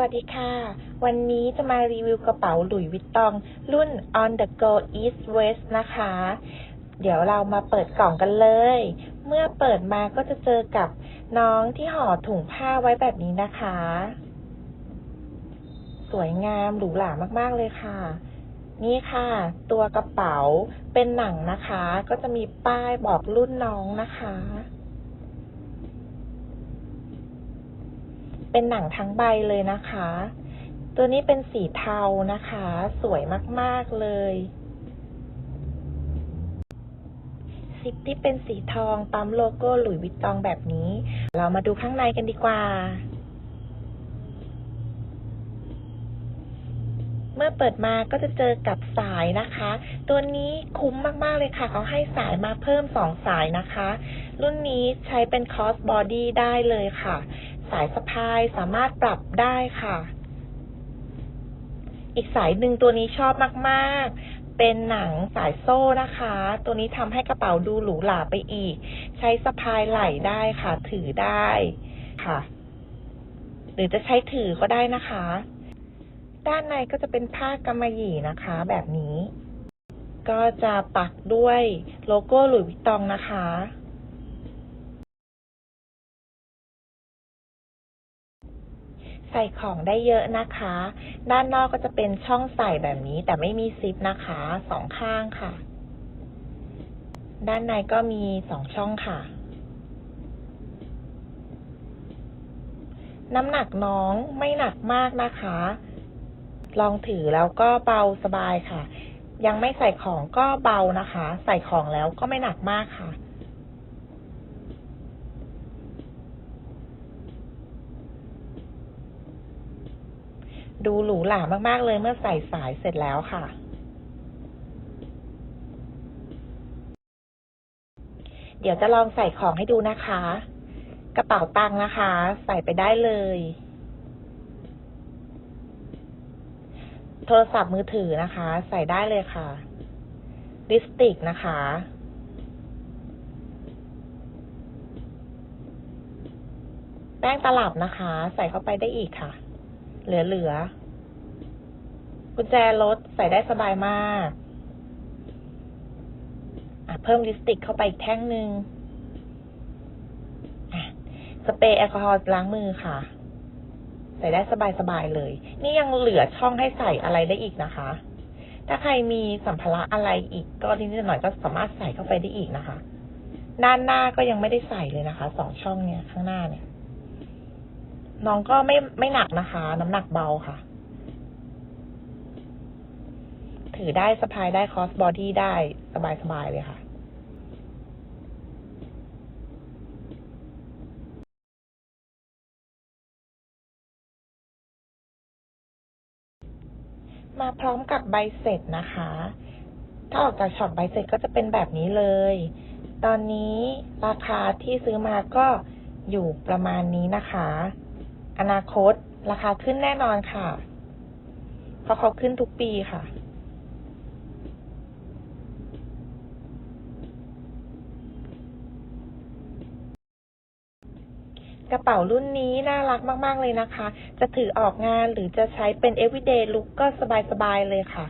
วัสดีค่ะ วันนี้จะมารีวิวกระเป๋าหลุยวิตตอง รุ่น On the Go East West นะคะ เดี๋ยวเรามาเปิดกล่องกันเลย เมื่อเปิดมาก็จะเจอกับน้องที่ห่อถุงผ้าไว้แบบนี้นะคะ สวยงามหรูหรามากๆเลยค่ะ นี่ค่ะ ตัวกระเป๋าเป็นหนังนะคะ ก็จะมีป้ายบอกรุ่นน้องนะคะ เป็นหนังทั้งใบเลยนะคะ ตัวนี้เป็นสีเทานะคะ สวยมาก ๆ เลยซิปที่เป็นสีทองปั๊มโลโก้หลุยวิตตองแบบนี้ เรามาดูข้างในกันดีกว่า เมื่อเปิดมาก็จะเจอกับสายนะคะ ตัวนี้คุ้มมาก ๆ เลยค่ะ เขาให้สายมาเพิ่มสองสายนะคะ รุ่นนี้ใช้เป็นคอสบอดี้ได้เลยค่ะ สายสะพายสามารถปรับได้ค่ะ อีกสายหนึ่งตัวนี้ชอบมากๆ เป็นหนังสายโซ่นะคะ ตัวนี้ทำให้กระเป๋าดูหรูหราไปอีก ใช้สะพายไหล่ได้ค่ะ ถือได้ค่ะ หรือจะใช้ถือก็ได้นะคะ ด้านในก็จะเป็นผ้ากำมะหยี่นะคะ แบบนี้ ก็จะปักด้วยโลโก้หลุยส์วิตตองนะคะ ส่ของได้เยอะนะคะ ด้านนอกก็จะเป็นช่องใส่แบบนี้ แต่ไม่มีซิปนะคะสองข้างค่ะ ด้านในก็มีสองช่องค่ะ น้ำหนักน้องไม่หนักมากนะคะ ลองถือแล้วก็เบาสบายค่ะ ยังไม่ใส่ของก็เบานะคะ ใส่ของแล้วก็ไม่หนักมากค่ะ ดูหรูหรามาก ๆ เลยเมื่อใส่สายเสร็จแล้วค่ะ เดี๋ยวจะลองใส่ของให้ดูนะคะ กระเป๋าตังค์นะคะ ใส่ไปได้เลย โทรศัพท์มือถือนะคะ ใส่ได้เลยค่ะลิปสติกนะคะแป้งตลับนะคะ ใส่เข้าไปได้อีกค่ะ เหลือๆ กุญแจรถใส่ได้สบายมากเพิ่มลิปสติกเข้าไปอีกแท่งหนึ่งสเปรย์แอลกอฮอล์ล้างมือค่ะ ใส่ได้สบายๆเลย นี่ยังเหลือช่องให้ใส่อะไรได้อีกนะคะ ถ้าใครมีสัมภาระอะไรอีกก็นิดหน่อยก็สามารถใส่เข้าไปได้อีกนะคะ ด้านหน้าก็ยังไม่ได้ใส่เลยนะคะสองช่องเนี่ยข้างหน้าเนี่ย น้องก็ไม่ไม่หนักนะคะ น้ำหนักเบาค่ะ ถือได้สะพายได้คอสบอดี้ได้สบายๆเลยค่ะมาพร้อมกับใบเสร็จนะคะ ถ้าออกจากช็อปใบเสร็จก็จะเป็นแบบนี้เลย ตอนนี้ราคาที่ซื้อมาก็อยู่ประมาณนี้นะคะ อนาคต ราคาขึ้นแน่นอนค่ะ เพราะเขาขึ้นทุกปีค่ะ กระเป๋ารุ่นนี้น่ารักมาก ๆ เลยนะคะ จะถือออกงานหรือจะใช้เป็น everyday look ก็สบาย ๆ เลยค่ะ